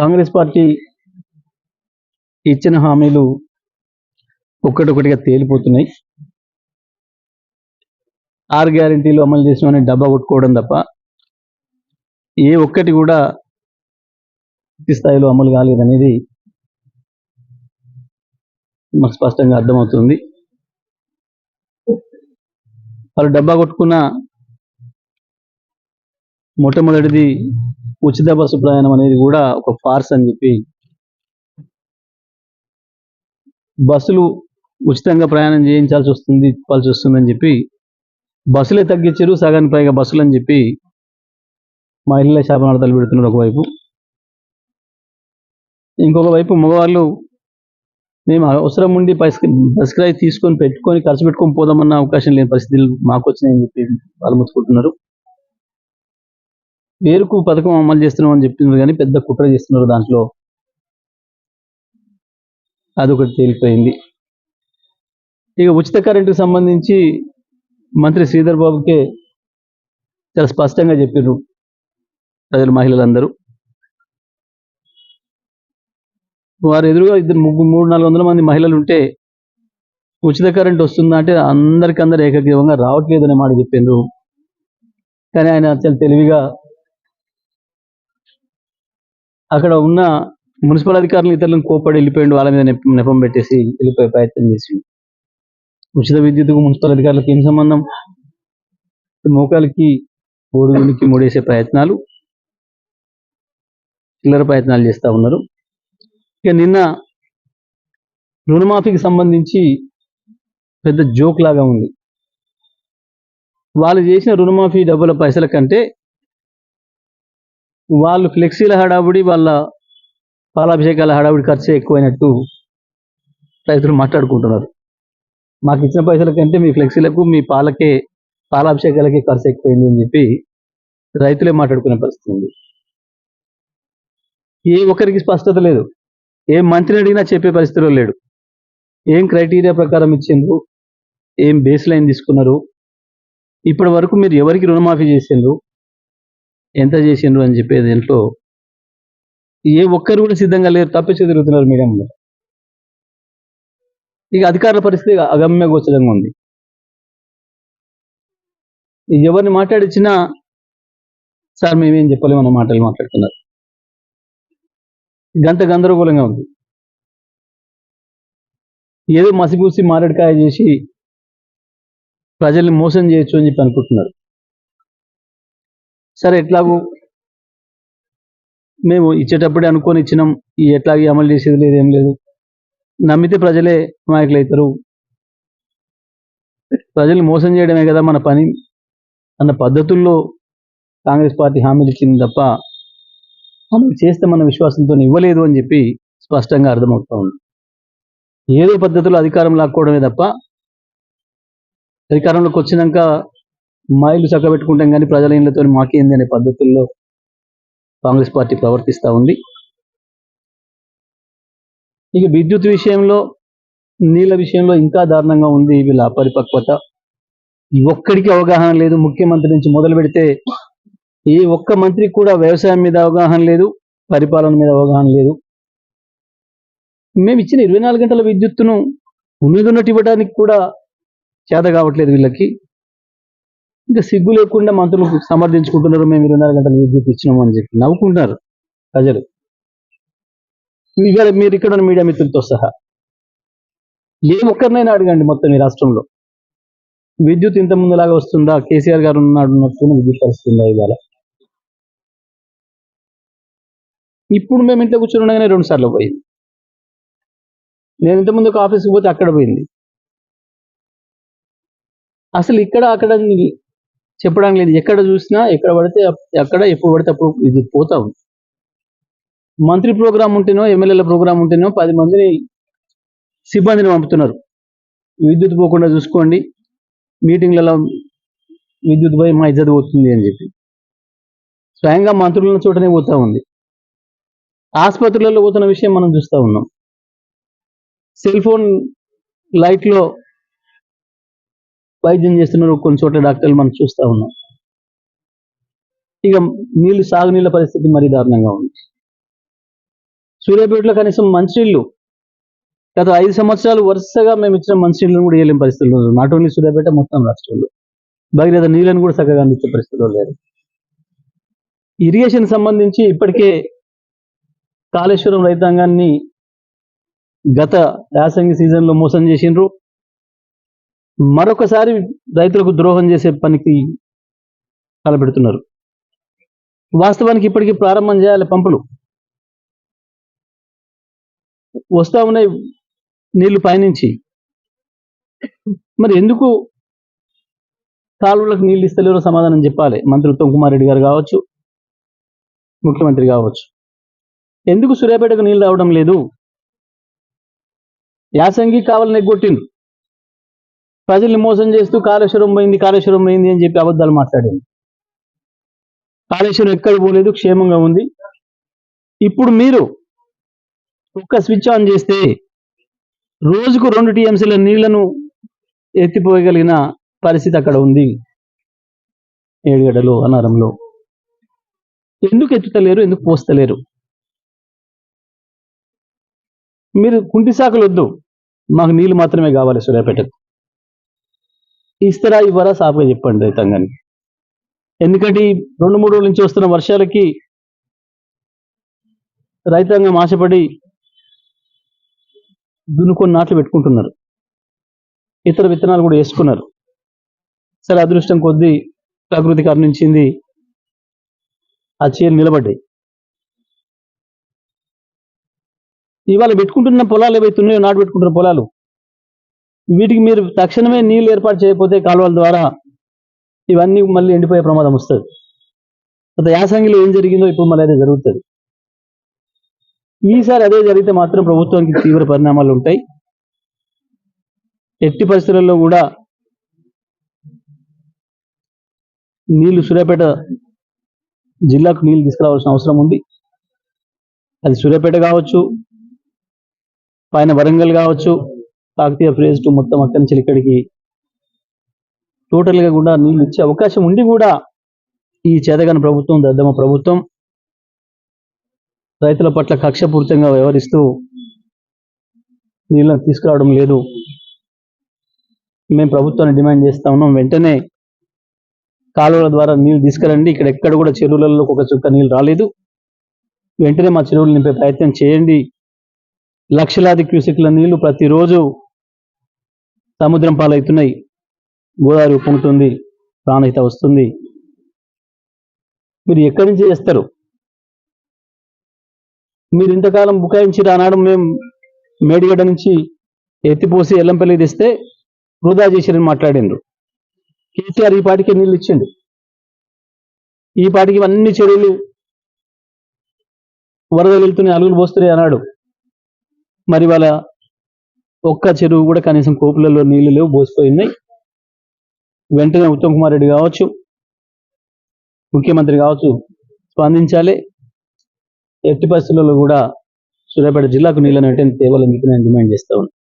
Congress party ఇచ్చిన హామీలు ఒక్కటొక్కటిగా తేలిపోతున్నాయి. ఆరు గ్యారంటీలు అమలు చేసినామని డబ్బా కొట్టుకోవడం తప్ప ఏ ఒక్కటి కూడా పూర్తి స్థాయిలో అమలు కాలేదనేది మాకు స్పష్టంగా అర్థమవుతుంది. వాళ్ళు డబ్బా కొట్టుకున్న మొట్టమొదటిది ఉచిత బస్సు ప్రయాణం అనేది కూడా ఒక ఫార్స్ అని చెప్పి బస్సులు ఉచితంగా ప్రయాణం చేయించాల్సి వస్తుంది ఇవ్వాల్సి వస్తుందని చెప్పి బస్సులే తగ్గించారు సగానికి పైగా బస్సులు అని చెప్పి మహిళల శాపనార్థాలు పెడుతున్నారు ఒకవైపు. ఇంకొక వైపు మగవాళ్ళు మేము అవసరం ఉండి బస్ బస్ తీసుకొని పెట్టుకొని ఖర్చు పెట్టుకొని పోదామన్న అవకాశం లేని పరిస్థితులు మాకు వచ్చినాయని చెప్పి వాళ్ళు ముచ్చుకుంటున్నారు వేరుకు పథకం అమలు చేస్తున్నాం అని చెప్తున్నారు కానీ పెద్ద కుట్ర చేస్తున్నారు దాంట్లో. అదొకటి తేలిపోయింది. ఇక ఉచిత కరెంటుకు సంబంధించి మంత్రి శ్రీధర్ బాబుకే చాలా స్పష్టంగా చెప్పారు ప్రజలు మహిళలందరూ. వారు ఎదురుగా ఇద్దరు ముగ్గురు మూడు నాలుగు వందల మంది మహిళలు ఉంటే ఉచిత కరెంట్ వస్తుందా అంటే అందరికందరూ ఏకగ్రీవంగా రావట్లేదు అనే మాట చెప్పిండ్రు కానీ ఆయన చాలా తెలివిగా అక్కడ ఉన్న మున్సిపల్ అధికారులు ఇతరులను కోపడి వెళ్ళిపోయిండు వాళ్ళ మీద నెపం పెట్టేసి వెళ్ళిపోయే ప్రయత్నం చేసి ఉచిత విద్యుత్కు మున్సిపల్ అధికారులకు ఏం సంబంధం? మోకాలకి ఓడుగునికి మూడేసే ప్రయత్నాలు చిల్లర ప్రయత్నాలు చేస్తూ ఉన్నారు. ఇక నిన్న రుణమాఫీకి సంబంధించి పెద్ద జోక్ లాగా ఉంది. వాళ్ళు చేసిన రుణమాఫీ డబ్బుల పైసల కంటే వాళ్ళు ఫ్లెక్సీల హడావుడి వాళ్ళ పాలాభిషేకాల హడావుడి ఖర్చు ఎక్కువైనట్టు రైతులు మాట్లాడుకుంటున్నారు. మాకు ఇచ్చిన పైసల కంటే మీ ఫ్లెక్సీలకు మీ పాలకే పాలాభిషేకాలకే ఖర్చు ఎక్కువైంది అని చెప్పి రైతులే మాట్లాడుకునే పరిస్థితి ఉంది. ఏ ఒక్కరికి స్పష్టత లేదు. ఏ మంత్రిని అడిగినా చెప్పే పరిస్థితిలో లేడు. ఏం క్రైటీరియా ప్రకారం ఇచ్చిండ్రు? ఏం బేస్ లైన్ తీసుకున్నారు? ఇప్పటి వరకు మీరు ఎవరికి రుణమాఫీ చేసిండ్రు? ఎంత చేసిండ్రు అని చెప్పే దీంట్లో ఏ ఒక్కరు కూడా సిద్ధంగా లేరు తప్పించి తిరుగుతున్నారు మీడియంలో ఇక అధికారుల పరిస్థితి అగమ్య గోచరంగా ఉంది. ఎవరిని మాట్లాడించినా సార్ మేమేం చెప్పలేమన్న మాటలు మాట్లాడుతున్నారు. గంత గందరగోళంగా ఉంది. ఏదో మసిపూసి మారడికాయ చేసి ప్రజల్ని మోసం చేయొచ్చు అని చెప్పి అనుకుంటున్నారు. సరే ఎట్లాగూ మేము ఇచ్చేటప్పుడే అనుకొని ఇచ్చినాం. ఈ ఎట్లాగే అమలు చేసేది లేదు ఏం లేదు. నమ్మితే ప్రజలే నాయకులు అవుతారు ప్రజల్ని మోసం చేయడమే కదా మన పని అన్న పద్ధతుల్లో కాంగ్రెస్ పార్టీ హామీలు ఇచ్చింది తప్ప అమలు చేస్తే మన విశ్వాసంతో ఇవ్వలేదు అని చెప్పి స్పష్టంగా అర్థమవుతా ఉంది. ఏదో పద్ధతిలో అధికారం లాక్కోవడమే తప్ప అధికారంలోకి వచ్చినాక మా ఇల్లు చక్కబెట్టుకుంటాం కానీ ప్రజల ఇళ్ళతో మాకేంది అనే పద్ధతుల్లో కాంగ్రెస్ పార్టీ ప్రవర్తిస్తూ ఉంది. ఇక విద్యుత్ విషయంలో నీళ్ళ విషయంలో ఇంకా దారుణంగా ఉంది వీళ్ళ అపరిపక్వత. ఒక్కడికి అవగాహన లేదు ముఖ్యమంత్రి నుంచి మొదలు పెడితే ఏ ఒక్క మంత్రి కూడా వ్యవసాయం మీద అవగాహన లేదు పరిపాలన మీద అవగాహన లేదు. మేము ఇచ్చిన ఇరవై నాలుగు గంటల విద్యుత్తును ఉన్నది ఉన్నట్టు ఇవ్వడానికి కూడా చేత కావట్లేదు వీళ్ళకి. ఇంకా సిగ్గు లేకుండా మంత్రులు సమర్థించుకుంటున్నారు. మేము ఇరవై నాలుగు విద్యుత్ ఇచ్చినాము అని చెప్పి నవ్వుకుంటున్నారు ప్రజలు. ఇవాళ మీరు ఇక్కడ ఉన్న మీడియా మిత్రులతో సహా ఏ ఒక్కరినైనా అడగండి మొత్తం ఈ రాష్ట్రంలో. విద్యుత్ ఇంత ముందులాగా వస్తుందా? కేసీఆర్ గారు ఉన్నాడు ఉన్నట్టు విద్యుత్ వస్తుందా ఇవాళ? ఇప్పుడు మేము ఇంట్లో కూర్చొని ఉండగానే రెండు సార్లు పోయింది. నేను ఇంతకుముందు ముందు ఒక ఆఫీస్కి పోతే అక్కడ పోయింది. అసలు ఇక్కడ అక్కడ చెప్పడం లేదు. ఎక్కడ చూసినా ఎక్కడ పడితే ఎక్కడ ఎప్పుడు పడితే అప్పుడు ఇది పోతా ఉంది. మంత్రి ప్రోగ్రాం ఉంటేనో ఎమ్మెల్యేల ప్రోగ్రాం ఉంటేనో పది మందిని సిబ్బందిని పంపుతున్నారు. విద్యుత్ పోకుండా చూసుకోండి. మీటింగ్లలో విద్యుత్ పోయి మా ఇజ్జత్ పోతుంది అని చెప్పి. స్వయంగా మంత్రులున్న చోటనే పోతా ఉంది. ఆసుపత్రులలో పోతున్న విషయం మనం చూస్తూ ఉన్నాం. సెల్ ఫోన్ లైట్లో వైద్యం చేస్తున్నారు కొన్ని చోట్ల డాక్టర్లు మనం చూస్తూ ఉన్నాం. ఇక నీళ్ళు సాగునీళ్ళ పరిస్థితి మరీ దారుణంగా ఉంది. సూర్యాపేటలో కనీసం మంచినీళ్ళు గత ఐదు సంవత్సరాలు వరుసగా మేము ఇచ్చిన మంచినీళ్ళను కూడా ఇవ్వలేని పరిస్థితులు ఉన్నారు. నాట్ ఓన్లీ సూర్యాపేట మొత్తం రాష్ట్రంలో. భగీరథ నీళ్ళని కూడా చక్కగా అందించే పరిస్థితుల్లో లేదు ఇరిగేషన్ సంబంధించి ఇప్పటికే కాళేశ్వరం రైతాంగాన్ని గత యాసంగి సీజన్లో మోసం చేసిండ్రు. మరొకసారి రైతులకు ద్రోహం చేసే పనికి తలపెడుతున్నారు. వాస్తవానికి ఇప్పటికీ ప్రారంభం చేయాలి పంపులు. వస్తా ఉన్నాయి నీళ్ళు పయనించి మరి ఎందుకు కాలువలకు నీళ్ళు ఇస్తలేరో సమాధానం చెప్పాలి. మంత్రి ఉత్తమ్ కుమార్ రెడ్డి గారు కావచ్చు ముఖ్యమంత్రి కావచ్చు. ఎందుకు సూర్యాపేటకు నీళ్ళు రావడం లేదు? యాసంగి కావాలని ఎగ్గొట్టిండు ప్రజల్ని మోసం చేస్తూ కాళేశ్వరం పోయింది కాళేశ్వరం పోయింది అని చెప్పి అబద్ధాలు మాట్లాడింది కాళేశ్వరం ఎక్కడ పోలేదు క్షేమంగా ఉంది. ఇప్పుడు మీరు ఒక్క స్విచ్ ఆన్ చేస్తే రోజుకు రెండు టీఎంసీల నీళ్ళను ఎత్తిపోయగలిగిన పరిస్థితి అక్కడ ఉంది. ఏడుగడలో అనారంలో ఎందుకు ఎత్తుతలేరు ఎందుకు పోస్తలేరు? మీరు కుంటి శాఖలు వద్దు. మాకు నీళ్ళు మాత్రమే కావాలి సూర్యాపేటకు. ఇస్తారా ఇవ్వరా సాఫ్గా చెప్పండి రైతాంగాన్ని ఎందుకంటే ఈ రెండు మూడు రోజుల నుంచి వస్తున్న వర్షాలకి రైతాంగం ఆశపడి దున్నుకొని నాట్లు పెట్టుకుంటున్నారు. ఇతర విత్తనాలు కూడా వేసుకున్నారు. సరే అదృష్టం కొద్దీ ప్రకృతి కరుణించింది. ఆ చీరలు నిలబడ్డాయి. ఇవాళ పెట్టుకుంటున్న పొలాలు ఏవైతే ఉన్నాయో నాటు పెట్టుకుంటున్న పొలాలు వీటికి మీరు తక్షణమే నీళ్ళు ఏర్పాటు చేయకపోతే కాలువల ద్వారా ఇవన్నీ మళ్ళీ ఎండిపోయే ప్రమాదం వస్తుంది. గత యాసంగిలో ఏం జరిగిందో ఇప్పుడు మళ్ళీ అదే జరుగుతుంది. ఈసారి అదే జరిగితే మాత్రం ప్రభుత్వానికి తీవ్ర పరిణామాలు ఉంటాయి. ఎట్టి పరిస్థితుల్లో కూడా నీళ్ళు సూర్యాపేట జిల్లాకు నీళ్ళు తీసుకురావాల్సిన అవసరం ఉంది. అది సూర్యాపేట కావచ్చు పైన వరంగల్ కావచ్చు కాకతీయ ఫేజ్ టూ మొత్తం అక్కడి నుంచి ఇక్కడికి టోటల్గా కూడా నీళ్ళు ఇచ్చే అవకాశం ఉండి కూడా ఈ చేతగాని ప్రభుత్వం దద్దమ్మ ప్రభుత్వం రైతుల పట్ల కక్షపూరితంగా వ్యవహరిస్తూ నీళ్ళని తీసుకురావడం లేదు. మేము ప్రభుత్వాన్ని డిమాండ్ చేస్తా ఉన్నాం. వెంటనే కాలువల ద్వారా నీళ్ళు తీసుకురండి. ఇక్కడ ఎక్కడ కూడా చెరువులలో ఒక చుక్క నీళ్ళు రాలేదు. వెంటనే మా చెరువులు నింపే ప్రయత్నం చేయండి. లక్షలాది క్యూసెక్ల నీళ్ళు ప్రతిరోజు సముద్రం పాలవుతున్నాయి. గోదావరి ఉప్పొంగుతుంది. ప్రాణహిత వస్తుంది. మీరు ఎక్కడి నుంచి చేస్తారు? మీరు ఇంతకాలం బుకాయించి రానాడు మేము మేడిగడ్డ నుంచి ఎత్తిపోసి ఎల్లంపల్లి తెస్తే వృధా చేసిరని మాట్లాడిండ్రు. కేసీఆర్ ఈ పాటికి నీళ్ళు ఇచ్చిండు. ఈ పాటికి అన్ని చెరువులు వరదలు వెళ్తున్నాయి అలుగులు పోస్తున్నాయి అన్నాడు. మరి వాళ్ళ ఒక్క చెరువు కూడా కనీసం కోపులలో నీళ్ళు లేవు పోసిపోయినాయి వెంటనే ఉత్తమ్ కుమార్ రెడ్డి కావచ్చు ముఖ్యమంత్రి కావచ్చు స్పందించాలి. ఎట్టి పరిస్థితుల్లో కూడా సూర్యాపేట జిల్లాకు నీళ్ళని వెంటనే తేవాలని చెప్పి నేను డిమాండ్ చేస్తా ఉన్నాను